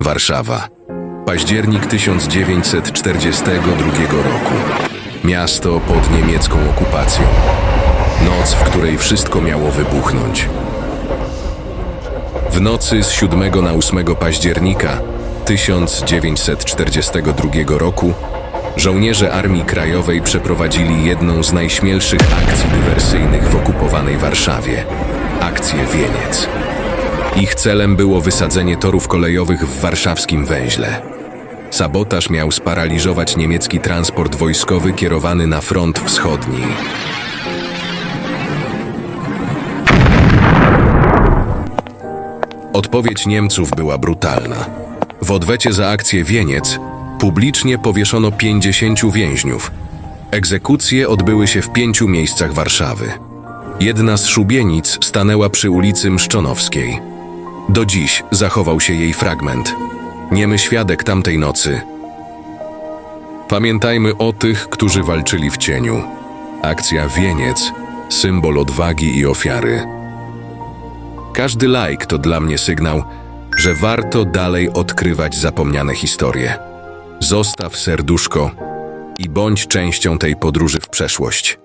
Warszawa. Październik 1942 roku. Miasto pod niemiecką okupacją. Noc, w której wszystko miało wybuchnąć. W nocy z 7 na 8 października 1942 roku żołnierze Armii Krajowej przeprowadzili jedną z najśmielszych akcji dywersyjnych w okupowanej Warszawie akcję Wieniec. Ich celem było wysadzenie torów kolejowych w warszawskim węźle. Sabotaż miał sparaliżować niemiecki transport wojskowy kierowany na front wschodni. Odpowiedź Niemców była brutalna. W odwecie za akcję Wieniec publicznie powieszono 50 więźniów. Egzekucje odbyły się w pięciu miejscach Warszawy. Jedna z szubienic stanęła przy ulicy Mszczonowskiej. Do dziś zachował się jej fragment. Niemy świadek tamtej nocy. Pamiętajmy o tych, którzy walczyli w cieniu. Akcja Wieniec, symbol odwagi i ofiary. Każdy like to dla mnie sygnał, że warto dalej odkrywać zapomniane historie. Zostaw serduszko i bądź częścią tej podróży w przeszłość.